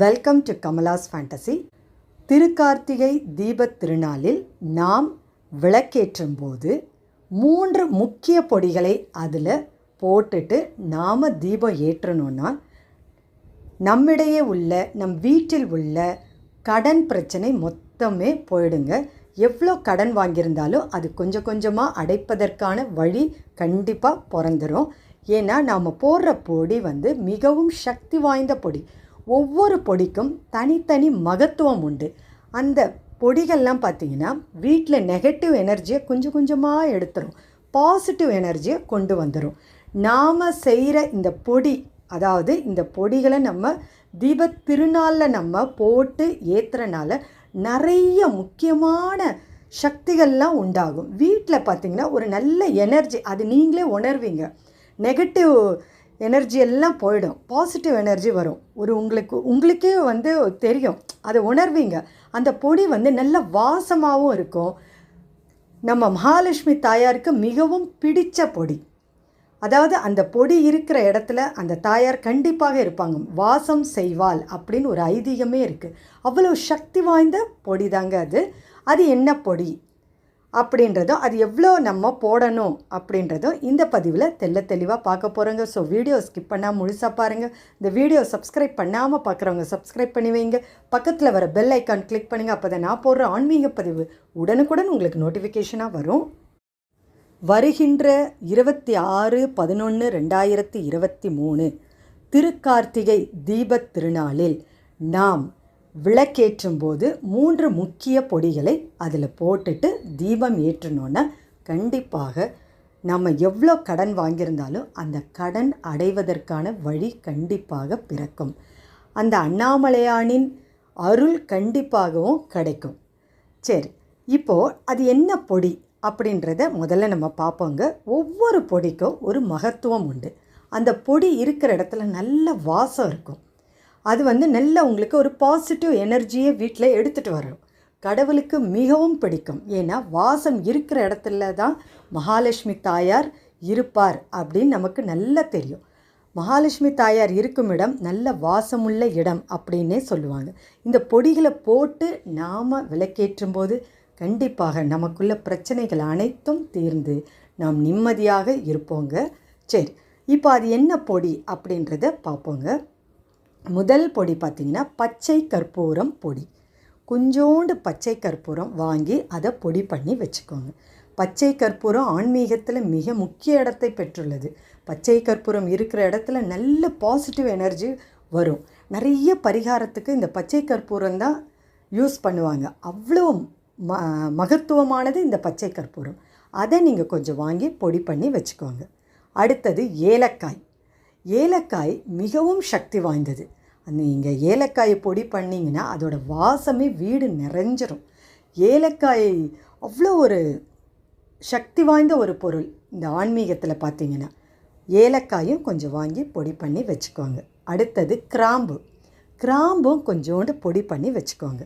Welcome to Kamala's fantasy Thirukarthigai தீபத் திருநாளில் நாம் விளக்கேற்றும் போது மூன்று முக்கிய பொடிகளை அதில் போட்டுட்டு நாம் தீபம் ஏற்றணும்னா நம்மிடையே உள்ள நம் வீட்டில் உள்ள கடன் பிரச்சனை மொத்தமே போயிடுங்க. எவ்வளோ கடன் வாங்கியிருந்தாலும் அது கொஞ்சம் கொஞ்சமாக அடைப்பதற்கான வழி கண்டிப்பாக பிறந்துடும் ஏன்னா நாம் போடுற பொடி வந்து மிகவும் சக்தி வாய்ந்த பொடி. ஒவ்வொரு பொடிக்கும் தனித்தனி மகத்துவம் உண்டு. அந்த பொடிகள்லாம் பார்த்திங்கன்னா வீட்டில் நெகட்டிவ் எனர்ஜியை கொஞ்சம் கொஞ்சமாக எடுத்துரும். பாசிட்டிவ் எனர்ஜியை கொண்டு வந்துடும் நாம் செய்கிற இந்த பொடி அதாவது இந்த பொடிகளை நம்ம தீப திருநாளில் நம்ம போட்டு ஏற்றுறனால நிறைய முக்கியமான சக்திகள்லாம் உண்டாகும். வீட்டில் பார்த்திங்கன்னா ஒரு நல்ல எனர்ஜி அது நீங்களே உணர்வீங்க. நெகட்டிவ் எனர்ஜி எல்லாம் போயிடும். பாசிட்டிவ் எனர்ஜி வரும். ஒரு உங்களுக்கு உங்களுக்கே வந்து தெரியும். அதை உணர்வீங்க. அந்த பொடி வந்து நல்ல வாசமாகவும் இருக்கும். நம்ம மகாலட்சுமி தாயாருக்கு மிகவும் பிடித்த பொடி. அதாவது அந்த பொடி இருக்கிற இடத்துல அந்த தாயார் கண்டிப்பாக இருப்பாங்க. வாசம் செய்வாள் அப்படின்னு ஒரு ஐதீகமே இருக்குது அவ்வளோ சக்தி வாய்ந்த பொடி தாங்க அது. அது என்ன பொடி? அப்படின்றதும் அது எவ்வளோ நம்ம போடணும் அப்படின்றதும் இந்த பதிவில் தெல்ல தெளிவாக பார்க்க போகிறோங்க ஸோ வீடியோ ஸ்கிப் பண்ணால் முழுசாக பாருங்கள் இந்த வீடியோ சப்ஸ்கிரைப் பண்ணாமல் பார்க்குறவங்க சப்ஸ்கிரைப் பண்ணி வைங்க. பக்கத்தில் வர பெல் ஐக்கான் கிளிக் பண்ணுங்கள் அப்போ தான் நான் போடுற ஆன்மீக பதிவு உடனுக்குடன் உங்களுக்கு நோட்டிஃபிகேஷனாக வரும். வருகின்ற இருபத்தி ஆறு பதினொன்று ரெண்டாயிரத்தி இருபத்தி மூணு திருக்கார்த்திகை தீபத் திருநாளில் நாம் விளக்கேற்றும் போது மூன்று முக்கிய பொடிகளை அதில் போட்டுட்டு தீபம் ஏற்றணுன்னா கண்டிப்பாக நம்ம எவ்வளோ கடன் வாங்கியிருந்தாலும் அந்த கடன் அடைவதற்கான வழி கண்டிப்பாக பிறக்கும். அந்த அண்ணாமலையானின் அருள் கண்டிப்பாகவும் கிடைக்கும். சரி இப்போது அது என்ன பொடி அப்படின்றத முதல்ல நம்ம பார்ப்போங்க. ஒவ்வொரு பொடிக்கும் ஒரு மகத்துவம் உண்டு. அந்த பொடி இருக்கிற இடத்துல நல்ல வாசம் இருக்கும். அது வந்து நல்ல உங்களுக்கு ஒரு பாசிட்டிவ் எனர்ஜியை வீட்டில் எடுத்துகிட்டு வரும். கடவுளுக்கு மிகவும் பிடிக்கும். ஏன்னா வாசம் இருக்கிற இடத்துல தான் மகாலட்சுமி தாயார் இருப்பார் அப்படின்னு நமக்கு நல்லா தெரியும். மகாலட்சுமி தாயார் இருக்கும் இடம் நல்ல வாசமுள்ள இடம் அப்படின்னே சொல்லுவாங்க. இந்த பொடிகளை போட்டு நாம் விளக்கேற்றும் போது கண்டிப்பாக நமக்குள்ள பிரச்சனைகள் அனைத்தும் தீர்ந்து நாம் நிம்மதியாக இருப்போங்க. சரி இப்போ அது என்ன பொடி அப்படின்றத பார்ப்போங்க. முதல் பொடி பார்த்திங்கன்னா பச்சை கற்பூரம் பொடி. கொஞ்சோண்டு பச்சை கற்பூரம் வாங்கி அதை பொடி பண்ணி வச்சுக்கோங்க. பச்சை கற்பூரம் ஆன்மீகத்தில் மிக முக்கிய இடத்தை பெற்றுள்ளது. பச்சை கற்பூரம் இருக்கிற இடத்துல நல்ல பாசிட்டிவ் எனர்ஜி வரும். நிறைய பரிகாரத்துக்கு இந்த பச்சை கற்பூரம் தான் யூஸ் பண்ணுவாங்க. அவ்வளோ ம மகத்துவமானது இந்த பச்சை கற்பூரம். அதை நீங்கள் கொஞ்சம் வாங்கி பொடி பண்ணி வச்சுக்கோங்க. அடுத்தது ஏலக்காய். ஏலக்காய் மிகவும் சக்தி வாய்ந்தது. நீங்கள் ஏலக்காயை பொடி பண்ணிங்கன்னா அதோட வாசமே வீடு நிறைஞ்சிரும். ஏலக்காய் அவ்வளோ ஒரு சக்தி வாய்ந்த ஒரு பொருள் இந்த ஆன்மீகத்தில் பார்த்தீங்கன்னா ஏலக்காயும் கொஞ்சம் வாங்கி பொடி பண்ணி வச்சுக்கோங்க. அடுத்தது கிராம்பு. கிராம்பும் கொஞ்சோண்டு பொடி பண்ணி வச்சுக்கோங்க.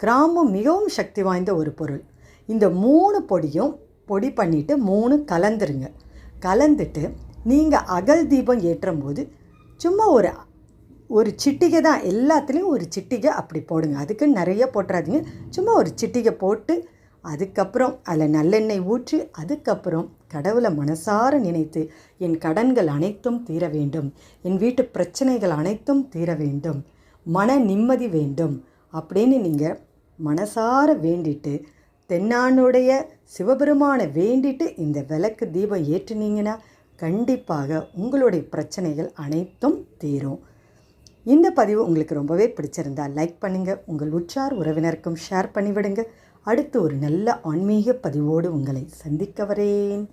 கிராம்பும் மிகவும் சக்தி வாய்ந்த ஒரு பொருள். இந்த மூணு பொடியும் பொடி பண்ணிவிட்டு மூணு கலந்துருங்க. கலந்துட்டு நீங்கள் அகல் தீபம் ஏற்றும் போது சும்மா ஒரு ஒரு சிட்டிகை தான். எல்லாத்துலேயும் ஒரு சிட்டிகை அப்படி போடுங்க. அதுக்கு நிறைய போட்டுறாதீங்க. சும்மா ஒரு சிட்டிகை போட்டு அதுக்கப்புறம் அதில் நல்லெண்ணெய் ஊற்றி அதுக்கப்புறம் கடவுளை மனசார நினைத்து என் கடன்கள் அனைத்தும் தீர வேண்டும். என் வீட்டு பிரச்சனைகள் அனைத்தும் தீர வேண்டும். மன நிம்மதி வேண்டும் அப்படின்னு நீங்கள் மனசார வேண்டிட்டு தென்னானுடைய சிவபெருமானை வேண்டிட்டு இந்த விளக்கு தீபம் ஏற்றுனீங்கன்னா கண்டிப்பாக உங்களுடைய பிரச்சனைகள் அனைத்தும் தீரும். இந்த பதிவு உங்களுக்கு ரொம்பவே பிடிச்சிருந்தால் லைக் பண்ணுங்கள் உங்கள் உற்றார் உறவினருக்கும் ஷேர் பண்ணிவிடுங்க. அடுத்து ஒரு நல்ல ஆன்மீக பதிவோடு உங்களை சந்திக்க வரேன்.